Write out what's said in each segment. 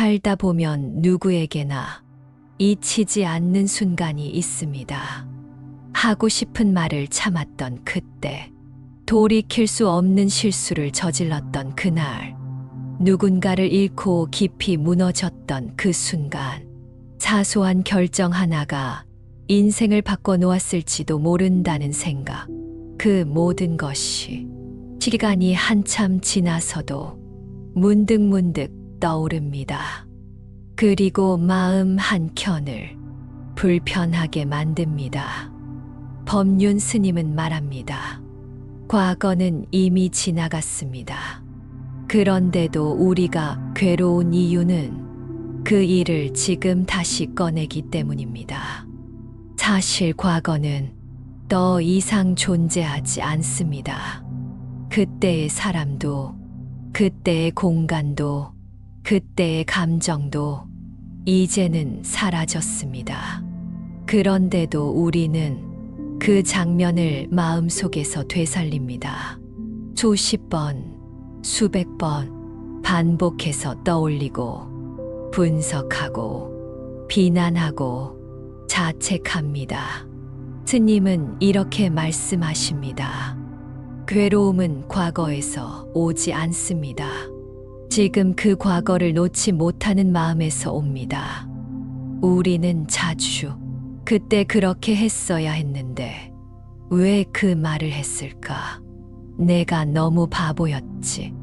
살다 보면 누구에게나 잊히지 않는 순간이 있습니다. 하고 싶은 말을 참았던 그때, 돌이킬 수 없는 실수를 저질렀던 그날, 누군가를 잃고 깊이 무너졌던 그 순간, 사소한 결정 하나가 인생을 바꿔놓았을지도 모른다는 생각, 그 모든 것이 시간이 한참 지나서도 문득문득 떠오릅니다. 그리고 마음 한켠을 불편하게 만듭니다. 법륜 스님은 말합니다. 과거는 이미 지나갔습니다. 그런데도 우리가 괴로운 이유는 그 일을 지금 다시 꺼내기 때문입니다. 사실 과거는 더 이상 존재하지 않습니다. 그때의 사람도, 그때의 공간도, 그때의 감정도 이제는 사라졌습니다. 그런데도 우리는 그 장면을 마음속에서 되살립니다. 수십 번, 수백 번 반복해서 떠올리고 분석하고 비난하고 자책합니다. 스님은 이렇게 말씀하십니다. 괴로움은 과거에서 오지 않습니다. 지금 그 과거를 놓지 못하는 마음에서 옵니다. 우리는 자주 그때 그렇게 했어야 했는데 왜 그 말을 했을까? 내가 너무 바보였지.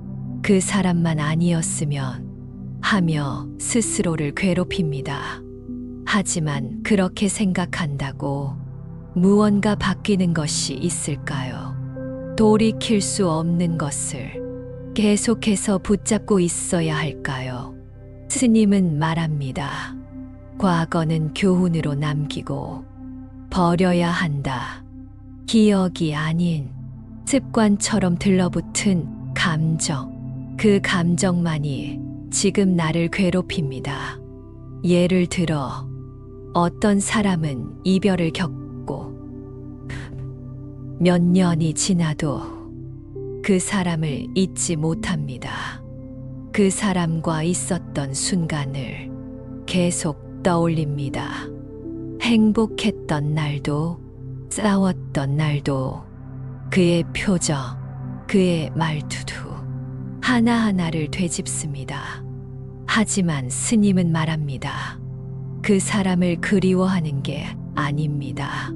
그 사람만 아니었으면 하며 스스로를 괴롭힙니다. 하지만 그렇게 생각한다고 무언가 바뀌는 것이 있을까요? 돌이킬 수 없는 것을 계속해서 붙잡고 있어야 할까요? 스님은 말합니다. 과거는 교훈으로 남기고 버려야 한다. 기억이 아닌 습관처럼 들러붙은 감정. 그 감정만이 지금 나를 괴롭힙니다. 예를 들어 어떤 사람은 이별을 겪고 몇 년이 지나도 그 사람을 잊지 못합니다. 그 사람과 있었던 순간을 계속 떠올립니다. 행복했던 날도, 싸웠던 날도, 그의 표정, 그의 말투도 하나하나를 되짚습니다. 하지만 스님은 말합니다. 그 사람을 그리워하는 게 아닙니다.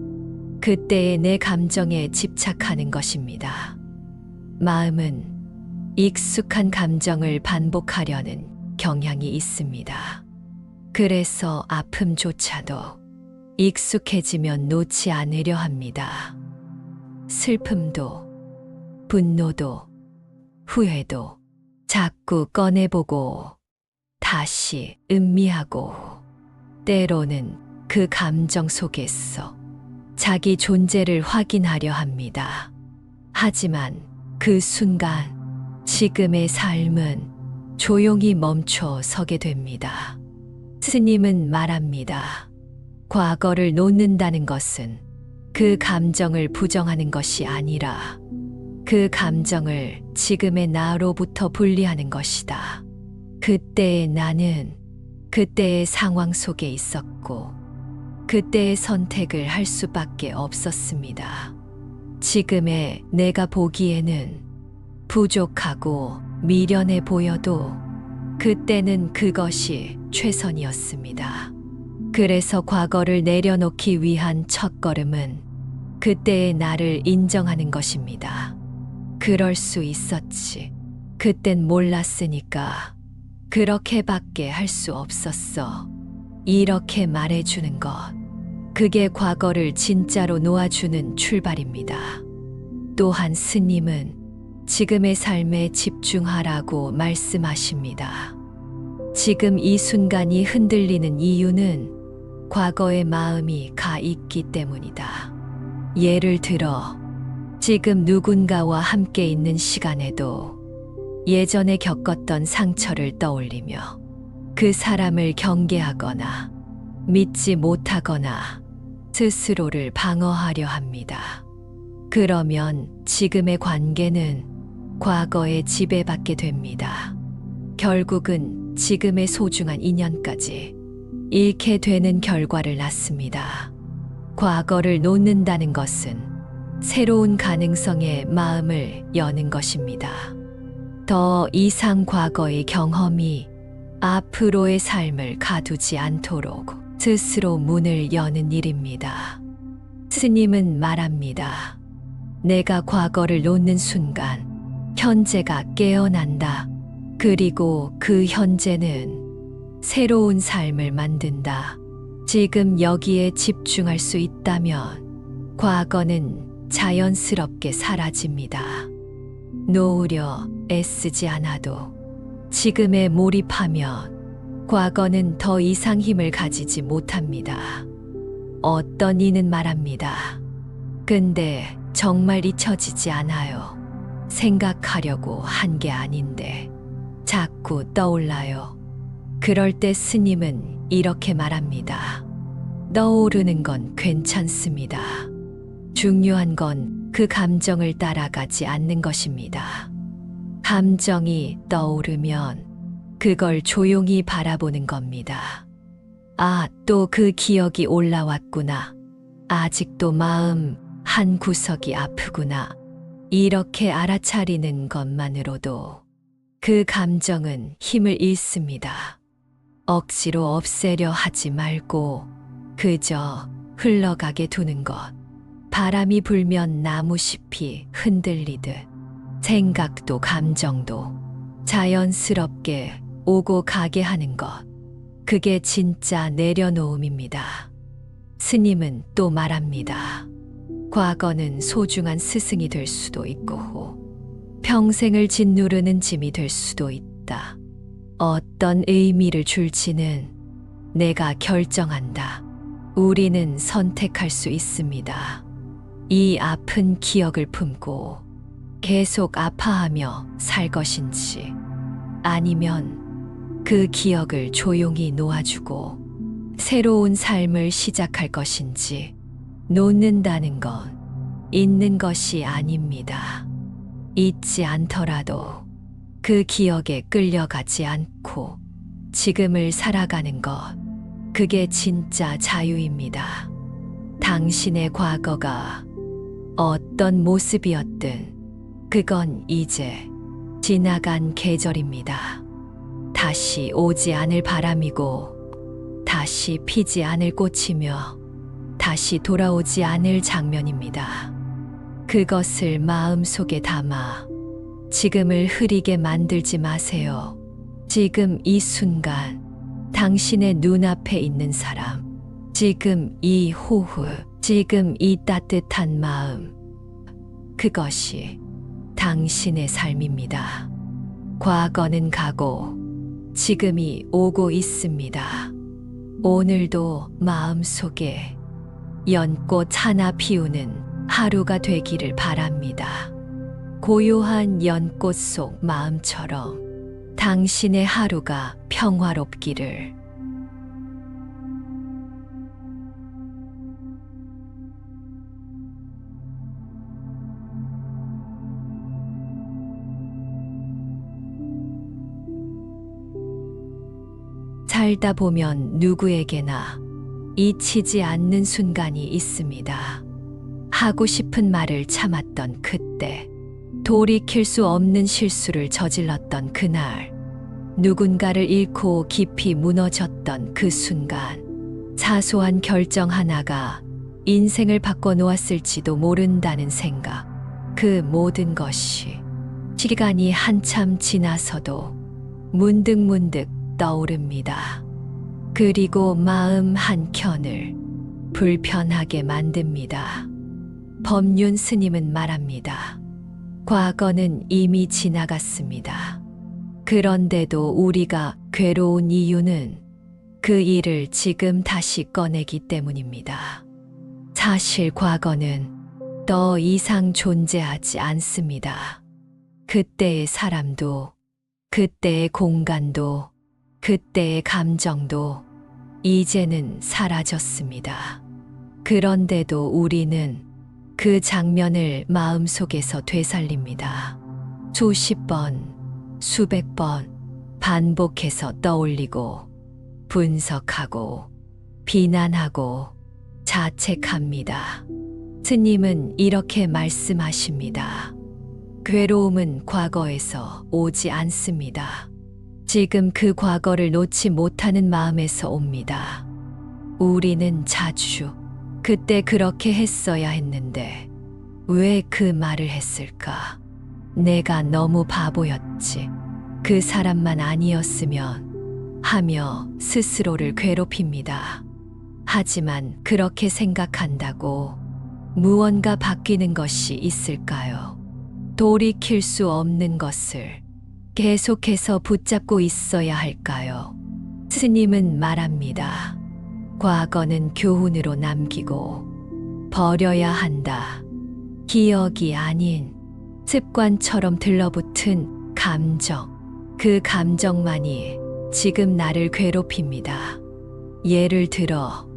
그때의 내 감정에 집착하는 것입니다. 마음은 익숙한 감정을 반복하려는 경향이 있습니다. 그래서 아픔조차도 익숙해지면 놓지 않으려 합니다. 슬픔도, 분노도, 후회도 자꾸 꺼내보고 다시 음미하고 때로는 그 감정 속에서 자기 존재를 확인하려 합니다. 하지만 그 순간 지금의 삶은 조용히 멈춰 서게 됩니다. 스님은 말합니다. 과거를 놓는다는 것은 그 감정을 부정하는 것이 아니라 그 감정을 지금의 나로부터 분리하는 것이다. 그때의 나는 그때의 상황 속에 있었고 그때의 선택을 할 수밖에 없었습니다. 지금의 내가 보기에는 부족하고 미련해 보여도 그때는 그것이 최선이었습니다. 그래서 과거를 내려놓기 위한 첫 걸음은 그때의 나를 인정하는 것입니다. 그럴 수 있었지. 그땐 몰랐으니까 그렇게밖에 할 수 없었어. 이렇게 말해주는 것. 그게 과거를 진짜로 놓아주는 출발입니다. 또한 스님은 지금의 삶에 집중하라고 말씀하십니다. 지금 이 순간이 흔들리는 이유는 과거의 마음이 가 있기 때문이다. 예를 들어, 지금 누군가와 함께 있는 시간에도 예전에 겪었던 상처를 떠올리며 그 사람을 경계하거나 믿지 못하거나 스스로를 방어하려 합니다. 그러면 지금의 관계는 과거에 지배받게 됩니다. 결국은 지금의 소중한 인연까지 잃게 되는 결과를 낳습니다. 과거를 놓는다는 것은 새로운 가능성에 마음을 여는 것입니다. 더 이상 과거의 경험이 앞으로의 삶을 가두지 않도록 스스로 문을 여는 일입니다. 스님은 말합니다. 내가 과거를 놓는 순간 현재가 깨어난다. 그리고 그 현재는 새로운 삶을 만든다. 지금 여기에 집중할 수 있다면 과거는 자연스럽게 사라집니다. 놓으려 애쓰지 않아도 지금에 몰입하면 과거는 더 이상 힘을 가지지 못합니다. 어떤 이는 말합니다. 근데 정말 잊혀지지 않아요. 생각하려고 한 게 아닌데 자꾸 떠올라요. 그럴 때 스님은 이렇게 말합니다. 떠오르는 건 괜찮습니다. 중요한 건 그 감정을 따라가지 않는 것입니다. 감정이 떠오르면 그걸 조용히 바라보는 겁니다. 아, 또 그 기억이 올라왔구나. 아직도 마음 한 구석이 아프구나. 이렇게 알아차리는 것만으로도 그 감정은 힘을 잃습니다. 억지로 없애려 하지 말고 그저 흘러가게 두는 것. 바람이 불면 나무잎이 흔들리듯 생각도 감정도 자연스럽게 오고 가게 하는 것. 그게 진짜 내려놓음입니다. 스님은 또 말합니다. 과거는 소중한 스승이 될 수도 있고, 평생을 짓누르는 짐이 될 수도 있다. 어떤 의미를 줄지는 내가 결정한다. 우리는 선택할 수 있습니다. 이 아픈 기억을 품고 계속 아파하며 살 것인지 아니면 그 기억을 조용히 놓아주고 새로운 삶을 시작할 것인지 놓는다는 건 잊는 것이 아닙니다. 잊지 않더라도 그 기억에 끌려가지 않고 지금을 살아가는 것, 그게 진짜 자유입니다. 당신의 과거가 어떤 모습이었든 그건 이제 지나간 계절입니다. 다시 오지 않을 바람이고 다시 피지 않을 꽃이며 다시 돌아오지 않을 장면입니다. 그것을 마음속에 담아 지금을 흐리게 만들지 마세요. 지금 이 순간 당신의 눈앞에 있는 사람, 지금 이 호흡, 지금 이 따뜻한 마음, 그것이 당신의 삶입니다. 과거는 가고 지금이 오고 있습니다. 오늘도 마음속에 연꽃 하나 피우는 하루가 되기를 바랍니다. 고요한 연꽃 속 마음처럼 당신의 하루가 평화롭기를. 살다 보면 누구에게나 잊히지 않는 순간이 있습니다. 하고 싶은 말을 참았던 그때, 돌이킬 수 없는 실수를 저질렀던 그날, 누군가를 잃고 깊이 무너졌던 그 순간, 사소한 결정 하나가 인생을 바꿔놓았을지도 모른다는 생각, 그 모든 것이 시간이 한참 지나서도 문득문득 떠오릅니다. 그리고 마음 한켠을 불편하게 만듭니다. 법륜 스님은 말합니다. 과거는 이미 지나갔습니다. 그런데도 우리가 괴로운 이유는 그 일을 지금 다시 꺼내기 때문입니다. 사실 과거는 더 이상 존재하지 않습니다. 그때의 사람도, 그때의 공간도, 그때의 감정도 이제는 사라졌습니다. 그런데도 우리는 그 장면을 마음속에서 되살립니다. 수십 번, 수백 번, 반복해서 떠올리고 분석하고 비난하고 자책합니다. 스님은 이렇게 말씀하십니다. 괴로움은 과거에서 오지 않습니다. 지금 그 과거를 놓지 못하는 마음에서 옵니다. 우리는 자주 그때 그렇게 했어야 했는데 왜 그 말을 했을까? 내가 너무 바보였지. 그 사람만 아니었으면 하며 스스로를 괴롭힙니다. 하지만 그렇게 생각한다고 무언가 바뀌는 것이 있을까요? 돌이킬 수 없는 것을 계속해서 붙잡고 있어야 할까요? 스님은 말합니다. 과거는 교훈으로 남기고 버려야 한다. 기억이 아닌 습관처럼 들러붙은 감정. 그 감정만이 지금 나를 괴롭힙니다. 예를 들어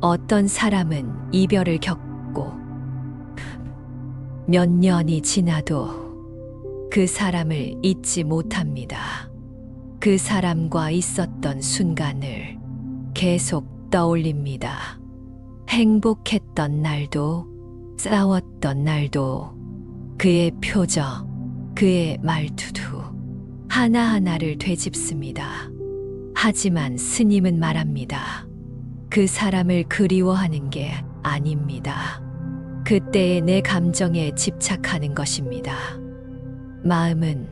어떤 사람은 이별을 겪고 몇 년이 지나도 그 사람을 잊지 못합니다. 그 사람과 있었던 순간을 계속 떠올립니다. 행복했던 날도, 싸웠던 날도, 그의 표정, 그의 말투도 하나하나를 되짚습니다. 하지만 스님은 말합니다. 그 사람을 그리워하는 게 아닙니다. 그때의 내 감정에 집착하는 것입니다. 마음은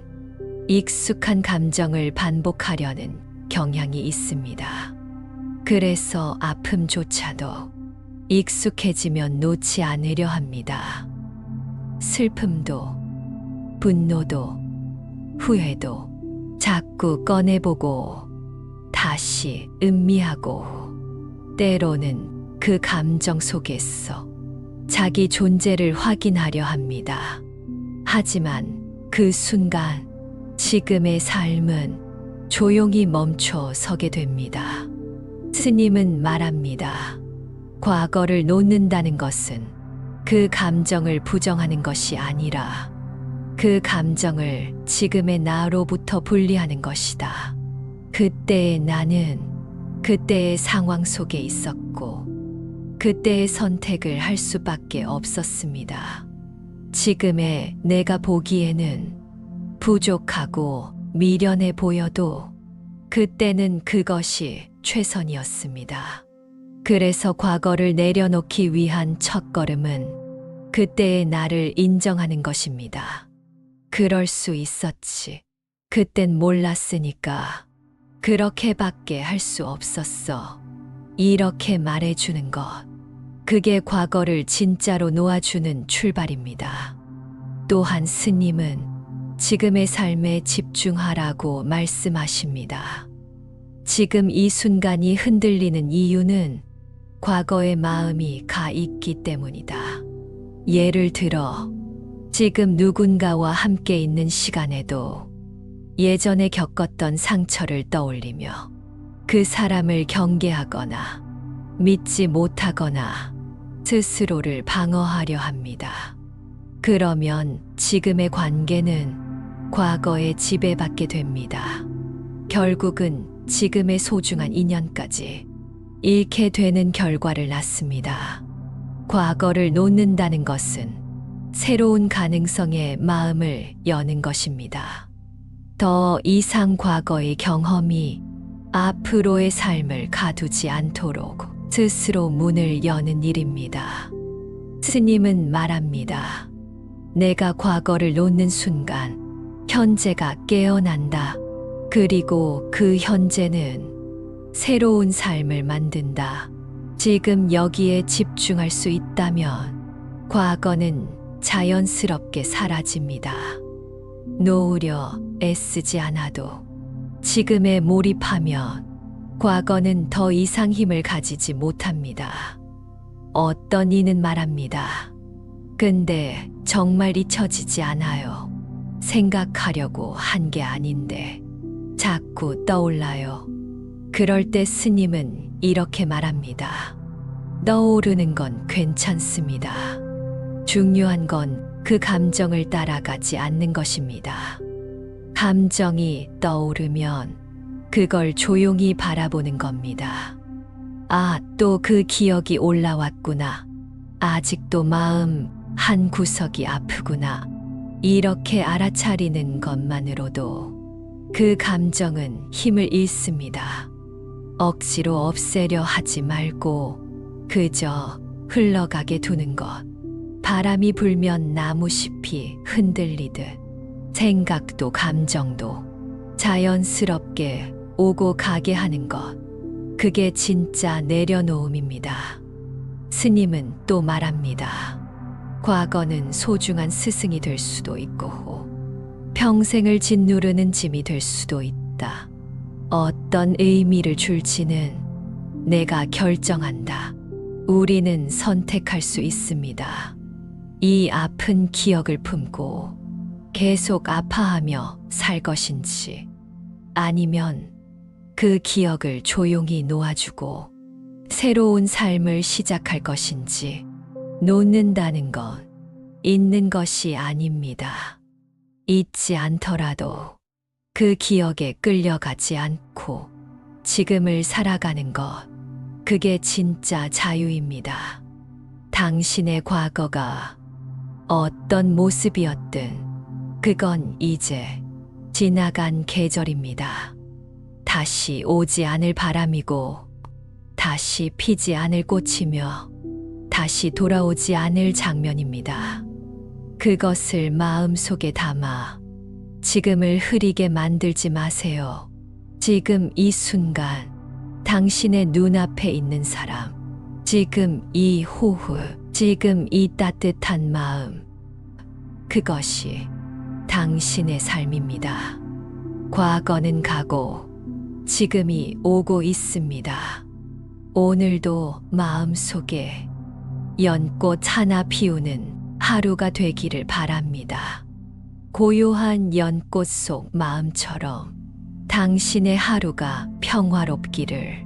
익숙한 감정을 반복하려는 경향이 있습니다. 그래서 아픔조차도 익숙해지면 놓지 않으려 합니다. 슬픔도, 분노도, 후회도 자꾸 꺼내보고 다시 음미하고 때로는 그 감정 속에서 자기 존재를 확인하려 합니다. 하지만 그 순간 지금의 삶은 조용히 멈춰 서게 됩니다. 스님은 말합니다. 과거를 놓는다는 것은 그 감정을 부정하는 것이 아니라 그 감정을 지금의 나로부터 분리하는 것이다. 그때의 나는 그때의 상황 속에 있었고, 그때의 선택을 할 수밖에 없었습니다. 지금의 내가 보기에는 부족하고 미련해 보여도 그때는 그것이 최선이었습니다. 그래서 과거를 내려놓기 위한 첫 걸음은 그때의 나를 인정하는 것입니다. 그럴 수 있었지. 그땐 몰랐으니까. 그렇게밖에 할 수 없었어. 이렇게 말해주는 것. 그게 과거를 진짜로 놓아주는 출발입니다. 또한 스님은 지금의 삶에 집중하라고 말씀하십니다. 지금 이 순간이 흔들리는 이유는 과거의 마음이 가 있기 때문이다. 예를 들어, 지금 누군가와 함께 있는 시간에도 예전에 겪었던 상처를 떠올리며 그 사람을 경계하거나 믿지 못하거나 스스로를 방어하려 합니다. 그러면 지금의 관계는 과거에 지배받게 됩니다. 결국은 지금의 소중한 인연까지 잃게 되는 결과를 낳습니다. 과거를 놓는다는 것은 새로운 가능성에 마음을 여는 것입니다. 더 이상 과거의 경험이 앞으로의 삶을 가두지 않도록 스스로 문을 여는 일입니다. 스님은 말합니다. 내가 과거를 놓는 순간 현재가 깨어난다. 그리고 그 현재는 새로운 삶을 만든다. 지금 여기에 집중할 수 있다면 과거는 자연스럽게 사라집니다. 놓으려 애쓰지 않아도 지금에 몰입하면 과거는 더 이상 힘을 가지지 못합니다. 어떤 이는 말합니다. 근데 정말 잊혀지지 않아요. 생각하려고 한 게 아닌데 자꾸 떠올라요. 그럴 때 스님은 이렇게 말합니다. 떠오르는 건 괜찮습니다. 중요한 건 그 감정을 따라가지 않는 것입니다. 감정이 떠오르면 그걸 조용히 바라보는 겁니다. 아, 또 그 기억이 올라왔구나. 아직도 마음 한 구석이 아프구나. 이렇게 알아차리는 것만으로도 그 감정은 힘을 잃습니다. 억지로 없애려 하지 말고 그저 흘러가게 두는 것. 바람이 불면 나무잎이 흔들리듯 생각도 감정도 자연스럽게 오고 가게 하는 것. 그게 진짜 내려놓음입니다. 스님은 또 말합니다. 과거는 소중한 스승이 될 수도 있고, 평생을 짓누르는 짐이 될 수도 있다. 어떤 의미를 줄지는 내가 결정한다. 우리는 선택할 수 있습니다. 이 아픈 기억을 품고 계속 아파하며 살 것인지, 아니면 그 기억을 조용히 놓아주고 새로운 삶을 시작할 것인지 놓는다는 것, 있는 것이 아닙니다. 잊지 않더라도 그 기억에 끌려가지 않고 지금을 살아가는 것, 그게 진짜 자유입니다. 당신의 과거가 어떤 모습이었든 그건 이제 지나간 계절입니다. 다시 오지 않을 바람이고, 다시 피지 않을 꽃이며, 다시 돌아오지 않을 장면입니다. 그것을 마음속에 담아 지금을 흐리게 만들지 마세요. 지금 이 순간, 당신의 눈앞에 있는 사람, 지금 이 호흡, 지금 이 따뜻한 마음, 그것이 당신의 삶입니다. 과거는 가고, 지금이 오고 있습니다. 오늘도 마음속에 연꽃 하나 피우는 하루가 되기를 바랍니다. 고요한 연꽃 속 마음처럼 당신의 하루가 평화롭기를